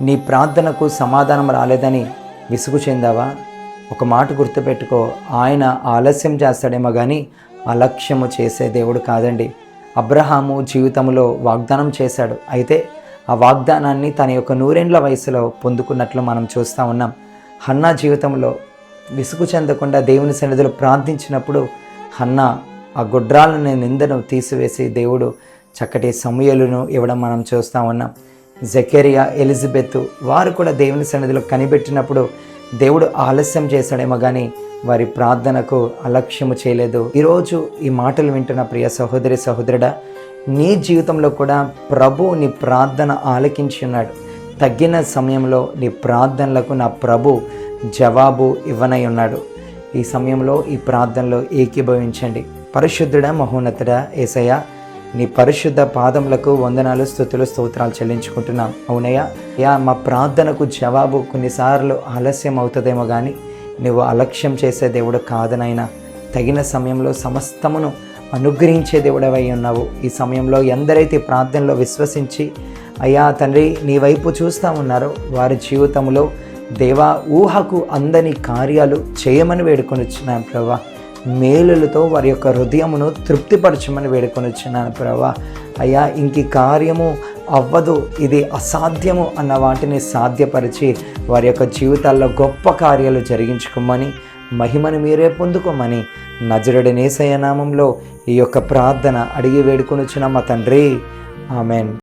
నీ ప్రార్థనకు సమాధానం రాలేదని విసుగు చెందావా? ఒక మాట గుర్తుపెట్టుకో ఆయన ఆలస్యం చేస్తాడేమో కానీ అలక్ష్యము చేసే దేవుడు కాదండి. అబ్రహాము జీవితంలో వాగ్దానం చేశాడు. అయితే ఆ వాగ్దానాన్ని తన యొక్క నూరేండ్ల వయసులో పొందుకున్నట్లు మనం చూస్తూ ఉన్నాం. హన్నా జీవితంలో విసుగు చెందకుండా దేవుని సన్నిధిలో ప్రార్థించినప్పుడు హన్నా ఆ గుడ్రాలను నిందను తీసివేసి దేవుడు చక్కటి సమయలను ఇవ్వడం మనం చూస్తూ ఉన్నాం. జకెరియా ఎలిజబెత్ వారు కూడా దేవుని సన్నిధిలో కనిపెట్టినప్పుడు దేవుడు ఆలస్యం చేశాడేమో కానీ వారి ప్రార్థనకు అలక్ష్యము చేయలేదు. ఈరోజు ఈ మాటలు వింటున్న ప్రియ సహోదరి సహోదరుడా నీ జీవితంలో కూడా ప్రభు నీ ప్రార్థన ఆలకించి ఉన్నాడు. తగ్గిన సమయంలో నీ ప్రార్థనలకు నా ప్రభు జవాబు ఇవ్వనై ఉన్నాడు. ఈ సమయంలో ఈ ప్రార్థనలో ఏకీభవించండి. పరిశుద్ధుడా మహోన్నతుడా ఏసయ్య నీ పరిశుద్ధ పాదములకు వందనాలు స్థుతులు స్తోత్రాలు చెల్లించుకుంటున్నాం. అవునయ్యా యా మా ప్రార్థనకు జవాబు కొన్నిసార్లు ఆలస్యం అవుతుందేమో కానీ నువ్వు అలక్ష్యం చేసే దేవుడు కాదనైనా. తగిన సమయంలో సమస్తమును అనుగ్రహించే దేవుడవై ఉన్నావు. ఈ సమయంలో ఎందరైతే ప్రార్థనలో విశ్వసించి అయ్యా తండ్రి నీ వైపు చూస్తూ ఉన్నారో వారి జీవితంలో దేవా ఊహకు అందని కార్యాలు చేయమని వేడుకొని వచ్చినాను ప్రభా. మేలులతో వారి యొక్క హృదయమును తృప్తిపరచమని వేడుకొని వచ్చినాను ప్రభా. అయ్యా ఇంక కార్యము అవ్వదు ఇది అసాధ్యము అన్న వాటిని సాధ్యపరిచి వారి యొక్క జీవితాల్లో గొప్ప కార్యాలు జరిగించుకోమని మహిమను మీరే పొందుకోమని నజరుడి నేసయ నామంలో ఈ యొక్క ప్రార్థన అడిగి వేడుకొని వచ్చిన మా తండ్రి. ఆమెన్.